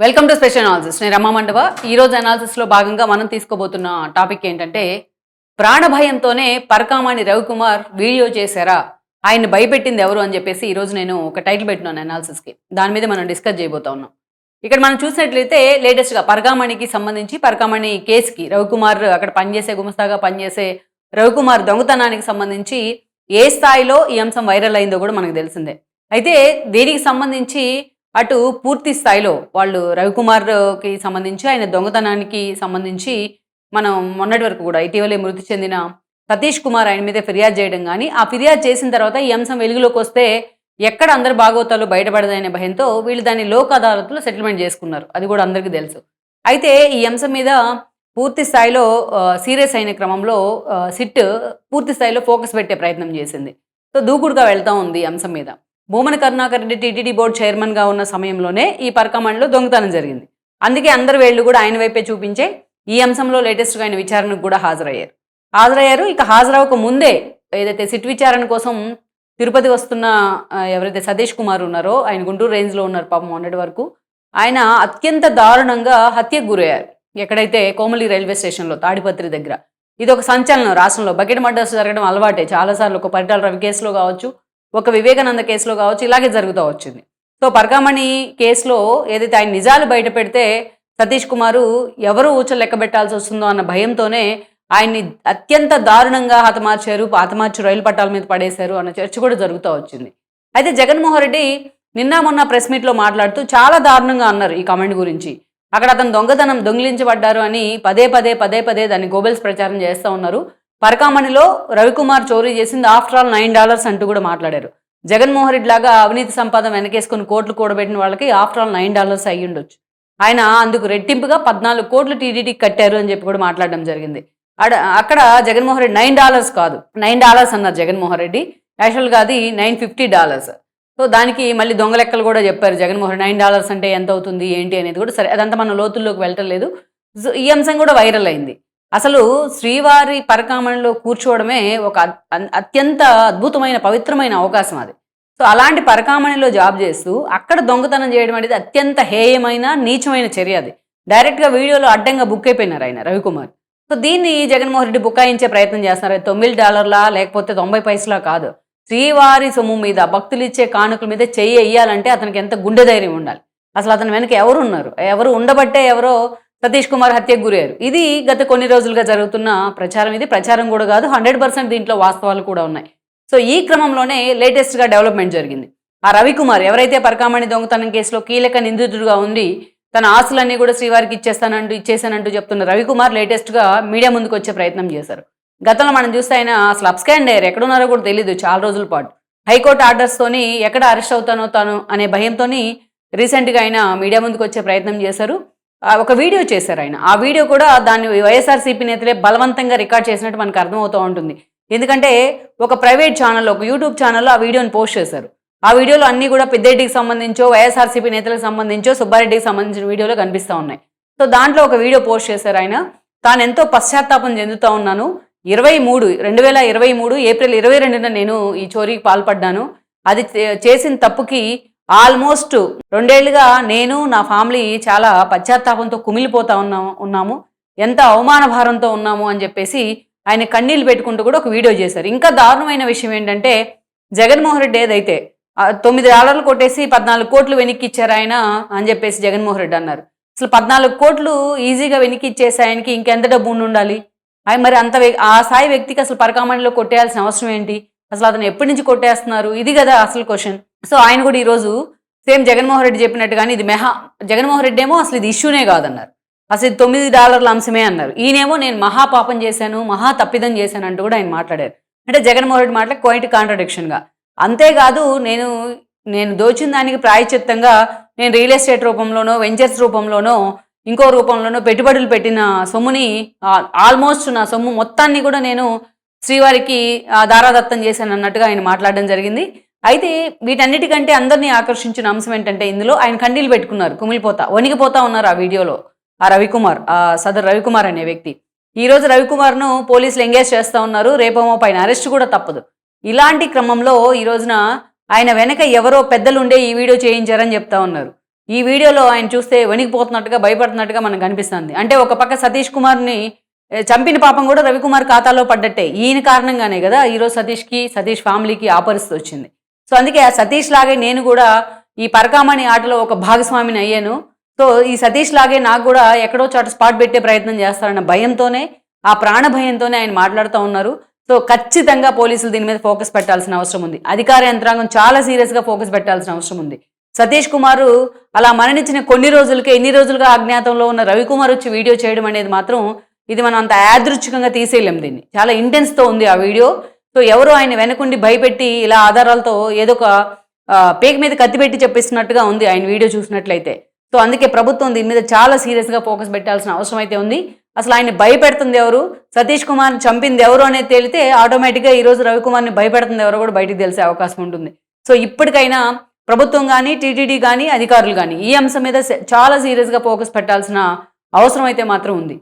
Welcome to special analysis నేను రమా మండవ. ఈరోజు అనాలిసిస్లో భాగంగా మనం తీసుకోబోతున్న టాపిక్ ఏంటంటే ప్రాణభయంతోనే పరకామాణి రవికుమార్ వీడియో చేశారా? ఆయన్ని భయపెట్టింది ఎవరు అని చెప్పేసి ఈరోజు నేను ఒక టైటిల్ పెట్టినాను అనాలిసిస్కి దాని మీద మనం డిస్కస్ చేయబోతా ఉన్నాం. ఇక్కడ మనం చూసినట్లయితే లేటెస్ట్గా పరకామణికి సంబంధించి పరకామణి కేసుకి రవికుమార్ అక్కడ పనిచేసే గుమస్తాగా పనిచేసే రవికుమార్ దొంగతనానికి సంబంధించి ఏ స్థాయిలో ఈ అంశం వైరల్ అయిందో కూడా మనకు తెలిసిందే. అయితే దీనికి సంబంధించి అటు పూర్తి స్థాయిలో వాళ్ళు రవికుమార్కి సంబంధించి ఆయన దొంగతనానికి సంబంధించి మనం మొన్నటి వరకు కూడా ఇటీవలే మృతి చెందిన సతీష్ కుమార్ ఆయన మీద ఫిర్యాదు చేయడం కానీ ఆ ఫిర్యాదు చేసిన తర్వాత ఈ అంశం వెలుగులోకి వస్తే ఎక్కడ అందరు భాగవతాలు బయటపడదనే భయంతో వీళ్ళు దాన్ని లోక్ అదాలత్లో సెటిల్మెంట్ చేసుకున్నారు. అది కూడా అందరికీ తెలుసు. అయితే ఈ అంశం మీద పూర్తి స్థాయిలో సీరియస్ అయిన క్రమంలో సిట్ పూర్తి స్థాయిలో ఫోకస్ పెట్టే ప్రయత్నం చేసింది. సో దూకుడుగా వెళ్తా ఉంది ఈ అంశం మీద. భూమన కరుణాకర్ రెడ్డి టీటీడీ బోర్డు చైర్మన్గా ఉన్న సమయంలోనే ఈ పరకమండలో దొంగతనం జరిగింది. అందుకే అందరి వేళ్ళు కూడా ఆయన వైపే చూపించే ఈ అంశంలో లేటెస్ట్గా ఆయన విచారణకు కూడా హాజరయ్యారు. హాజరయ్యారు. ఇక హాజరవక ముందే ఏదైతే సిట్ విచారణ కోసం తిరుపతి వస్తున్న ఎవరైతే సతీష్ కుమార్ ఉన్నారో ఆయన గుంటూరు రేంజ్లో ఉన్నారు పాపం మొన్నటి వరకు ఆయన అత్యంత దారుణంగా హత్యకు గురయ్యారు. ఎక్కడైతే కోమలి రైల్వే స్టేషన్లో తాడిపత్రి దగ్గర. ఇది ఒక సంచలనం రాష్ట్రంలో. బకెట్ మర్డర్స్ జరగడం అలవాటే. చాలాసార్లు ఒక పరిటాల రవి కేసులో కావచ్చు ఒక వివేకానంద కేసులో కావచ్చు ఇలాగే జరుగుతూ వచ్చింది. సో పరకామణి కేసులో ఏదైతే ఆయన నిజాలు బయట పెడితే సతీష్ కుమారు ఎవరు ఊచలు లెక్క పెట్టాల్సి వస్తుందో అన్న భయంతోనే ఆయన్ని అత్యంత దారుణంగా హతమార్చారు హతమార్చి రైలు పట్టాల మీద పడేశారు అన్న చర్చ కూడా జరుగుతూ వచ్చింది. అయితే జగన్మోహన్ రెడ్డి నిన్న మొన్న ప్రెస్ మీట్లో మాట్లాడుతూ చాలా దారుణంగా అన్నారు ఈ కమెంట్ గురించి. అక్కడ అతను దొంగతనం దొంగిలించబడ్డారు అని పదే పదే పదే పదే దాన్ని గోబెల్స్ ప్రచారం చేస్తూ ఉన్నారు. పరకామణిలో రవికుమార్ చోరీ చేసింది ఆఫ్టర్ ఆల్ నైన్ డాలర్స్ అంటూ కూడా మాట్లాడారు. జగన్మోహన్ రెడ్డి లాగా అవినీతి సంపాదన వెనకేసుకుని కోట్లు కూడబెట్టిన వాళ్ళకి ఆఫ్టర్ ఆల్ నైన్ డాలర్స్ అయ్యి ఉండొచ్చు. ఆయన అందుకు రెట్టింపుగా పద్నాలుగు కోట్లు టీడీటీకి కట్టారు అని చెప్పి కూడా మాట్లాడడం జరిగింది. అడ అక్కడ జగన్మోహన్ రెడ్డి నైన్ డాలర్స్ కాదు నైన్ డాలర్స్ అన్నారు జగన్మోహన్ రెడ్డి. యాక్చువల్గా అది నైన్ ఫిఫ్టీ డాలర్స్. సో దానికి మళ్ళీ దొంగ లెక్కలు కూడా చెప్పారు జగన్మోహన్ నైన్ డాలర్స్ అంటే ఎంత అవుతుంది ఏంటి అనేది కూడా సరే అదంతా మనం లోతుల్లోకి వెళ్ళటలేదు సో ఈ అంశం కూడా వైరల్ అయింది. అసలు శ్రీవారి పరకామణిలో కూర్చోవడమే ఒక అన్- అత్యంత అద్భుతమైన పవిత్రమైన అవకాశం అది. సో అలాంటి పరకామణిలో జాబ్ చేస్తూ అక్కడ దొంగతనం చేయడం అనేది అత్యంత హేయమైన నీచమైన చర్య అది. డైరెక్ట్గా వీడియోలో అడ్డంగా బుక్ అయిపోయినారు ఆయన రవికుమార్. సో దీన్ని జగన్మోహన్ రెడ్డి బుకాయించే ప్రయత్నం చేస్తున్నారు? తొమ్మిది డాలర్లా లేకపోతే తొంభై పైసలా కాదు. శ్రీవారి సొమ్ము మీద భక్తులు ఇచ్చే కానుకల మీద చెయ్యి వేయాలంటే అతనికి ఎంత గుండె ధైర్యం ఉండాలి. అసలు అతని వెనక ఎవరు ఉన్నారు ఎవరు ఉండబట్టే ఎవరో సతీష్ కుమార్ హత్యకు గురయ్యారు. ఇది గత కొన్ని రోజులుగా జరుగుతున్న ప్రచారం. ఇది ప్రచారం కూడా కాదు హండ్రెడ్ పర్సెంట్ దీంట్లో వాస్తవాలు కూడా ఉన్నాయి. సో ఈ క్రమంలోనే లేటెస్ట్గా డెవలప్మెంట్ జరిగింది. ఆ రవికుమార్ ఎవరైతే పరకామణి దొంగతనం కేసులో కీలక నిందితుడిగా ఉండి తన ఆస్తులన్నీ కూడా శ్రీవారికి ఇచ్చేస్తానంటూ ఇచ్చేసానంటూ చెప్తున్న రవికుమార్ లేటెస్ట్గా మీడియా ముందుకు వచ్చే ప్రయత్నం చేశారు. గతంలో మనం చూస్తే ఆయన అసలు అప్స్కాండ్ అయ్యారు. ఎక్కడున్నారో కూడా తెలియదు చాలా రోజుల పాటు. హైకోర్టు ఆర్డర్స్తోని ఎక్కడ అరెస్ట్ అవుతానో తాను అనే భయంతో రీసెంట్గా ఆయన మీడియా ముందుకు వచ్చే ప్రయత్నం చేశారు. ఒక వీడియో చేశారు ఆయన. ఆ వీడియో కూడా దాన్ని వైఎస్ఆర్సీపీ నేతలే బలవంతంగా రికార్డ్ చేసినట్టు మనకు అర్థమవుతూ ఉంటుంది. ఎందుకంటే ఒక ప్రైవేట్ ఛానల్లో ఒక యూట్యూబ్ ఛానల్లో ఆ వీడియోని పోస్ట్ చేశారు. ఆ వీడియోలో అన్నీ కూడా పెద్దరెడ్డికి సంబంధించో వైఎస్ఆర్సీపీ నేతలకు సంబంధించో సుబ్బారెడ్డికి సంబంధించిన వీడియోలో కనిపిస్తూ ఉన్నాయి. సో దాంట్లో ఒక వీడియో పోస్ట్ చేశారు ఆయన. తాను ఎంతో పశ్చాత్తాపం చెందుతూ ఉన్నాను. ఇరవై మూడు రెండు వేల ఇరవై మూడు ఏప్రిల్ ఇరవై రెండున నేను ఈ చోరీకి పాల్పడ్డాను. అది చేసిన తప్పుకి ఆల్మోస్ట్ రెండేళ్ళుగా నేను నా ఫ్యామిలీ చాలా పశ్చాత్తాపంతో కుమిలిపోతా ఉన్నా ఉన్నాము. ఎంత అవమాన భారంతో ఉన్నాము అని చెప్పేసి ఆయన కన్నీళ్ళు పెట్టుకుంటూ కూడా ఒక వీడియో చేశారు. ఇంకా దారుణమైన విషయం ఏంటంటే జగన్మోహన్ రెడ్డి ఏదైతే తొమ్మిది డాలర్లు కొట్టేసి పద్నాలుగు కోట్లు వెనక్కి ఇచ్చారు ఆయన అని చెప్పేసి జగన్మోహన్ రెడ్డి అన్నారు. అసలు పద్నాలుగు కోట్లు ఈజీగా వెనక్కి ఇచ్చేసి ఆయనకి ఇంకెంత డబ్బు ఉండి ఉండాలి? ఆయన మరి అంత ఆ స్థాయి వ్యక్తికి అసలు పరకామణిలో కొట్టేయాల్సిన అవసరం ఏంటి? అసలు అతను ఎప్పటి నుంచి కొట్టేస్తున్నారు? ఇది కదా అసలు క్వశ్చన్. సో ఆయన కూడా ఈరోజు సేమ్ జగన్మోహన్ రెడ్డి చెప్పినట్టుగానే ఇది మెహా జగన్మోహన్ రెడ్డి ఏమో అసలు ఇది ఇష్యూనే కాదన్నారు. అసలు ఇది తొమ్మిది డాలర్ల అంశమే అన్నారు. ఈయనేమో నేను మహా పాపం చేశాను మహా తప్పిదం చేశాను అంటూ కూడా ఆయన మాట్లాడారు. అంటే జగన్మోహన్ రెడ్డి మాటలు క్వైట్ కాంట్రడిక్షన్గా అంతేకాదు నేను నేను దోచిన దానికి ప్రాయచిత్తంగా నేను రియల్ ఎస్టేట్ రూపంలోనో వెంచర్స్ రూపంలోనో ఇంకో రూపంలోనో పెట్టుబడులు పెట్టిన సొమ్ముని ఆల్మోస్ట్ నా సొమ్ము మొత్తాన్ని కూడా నేను శ్రీవారికి ఆ, దారాదత్తం చేశాను అన్నట్టుగా ఆయన మాట్లాడడం జరిగింది. అయితే వీటన్నిటికంటే అందరినీ ఆకర్షించిన అంశం ఏంటంటే ఇందులో ఆయన కండీలు పెట్టుకున్నారు కుమిలిపోతా వణిగిపోతా ఉన్నారు ఆ వీడియోలో. ఆ రవికుమార్ ఆ సదర్ రవికుమార్ అనే వ్యక్తి. ఈ రోజు రవికుమార్ను పోలీసులు ఎంగేజ్ చేస్తూ ఉన్నారు రేపేమో పైన అరెస్ట్ కూడా తప్పదు. ఇలాంటి క్రమంలో ఈ రోజున ఆయన వెనక ఎవరో పెద్దలు ఉండే ఈ వీడియో చేయించారని చెప్తా ఉన్నారు. ఈ వీడియోలో ఆయన చూస్తే వణికిపోతున్నట్టుగా భయపడుతున్నట్టుగా మనకు కనిపిస్తుంది అంటే ఒక పక్క సతీష్ కుమార్ని చంపిన పాపం కూడా రవికుమార్ ఖాతాలో పడ్డట్టే. ఈయన కారణంగానే కదా ఈరోజు సతీష్కి సతీష్ ఫ్యామిలీకి ఆపరిస్తూ వచ్చింది. సో అందుకే ఆ సతీష్ లాగే నేను కూడా ఈ పరకామణి ఆటలో ఒక భాగస్వామిని అయ్యాను. సో ఈ సతీష్ లాగే నాకు కూడా ఎక్కడో చోట స్పాట్ పెట్టే ప్రయత్నం చేస్తారన్న భయంతోనే ఆ ప్రాణ భయంతోనే ఆయన మాట్లాడుతూ ఉన్నారు. సో ఖచ్చితంగా పోలీసులు దీని మీద ఫోకస్ పెట్టాల్సిన అవసరం ఉంది. అధికార యంత్రాంగం చాలా సీరియస్గా ఫోకస్ పెట్టాల్సిన అవసరం ఉంది. సతీష్ కుమార్ అలా మరణించిన కొన్ని రోజులకే ఎన్ని రోజులుగా అజ్ఞాతంలో ఉన్న రవికుమార్ వచ్చి వీడియో చేయడం అనేది మాత్రం ఇది మనం అంత యాదృచ్ఛికంగా తీసేయలేం దీన్ని. చాలా ఇంటెన్స్తో ఉంది ఆ వీడియో. సో ఎవరు ఆయన వెనకుండి భయపెట్టి ఇలా ఆధారాలతో ఏదో ఒక పేక మీద కత్తి పెట్టి చెప్పిస్తున్నట్టుగా ఉంది ఆయన వీడియో చూసినట్లయితే. సో అందుకే ప్రభుత్వం దీని మీద చాలా సీరియస్గా ఫోకస్ పెట్టాల్సిన అవసరం అయితే ఉంది. అసలు ఆయన భయపెడుతుంది ఎవరు? సతీష్ కుమార్ చంపింది ఎవరు అనేది తేలితే ఆటోమేటిక్గా ఈరోజు రవికుమార్ని భయపెడుతుంది ఎవరో కూడా బయటికి తెలిసే అవకాశం ఉంటుంది. సో ఇప్పటికైనా ప్రభుత్వం కానీ టీటీడీ కానీ అధికారులు కానీ ఈ అంశం మీద చాలా సీరియస్గా ఫోకస్ పెట్టాల్సిన అవసరం అయితే మాత్రం ఉంది.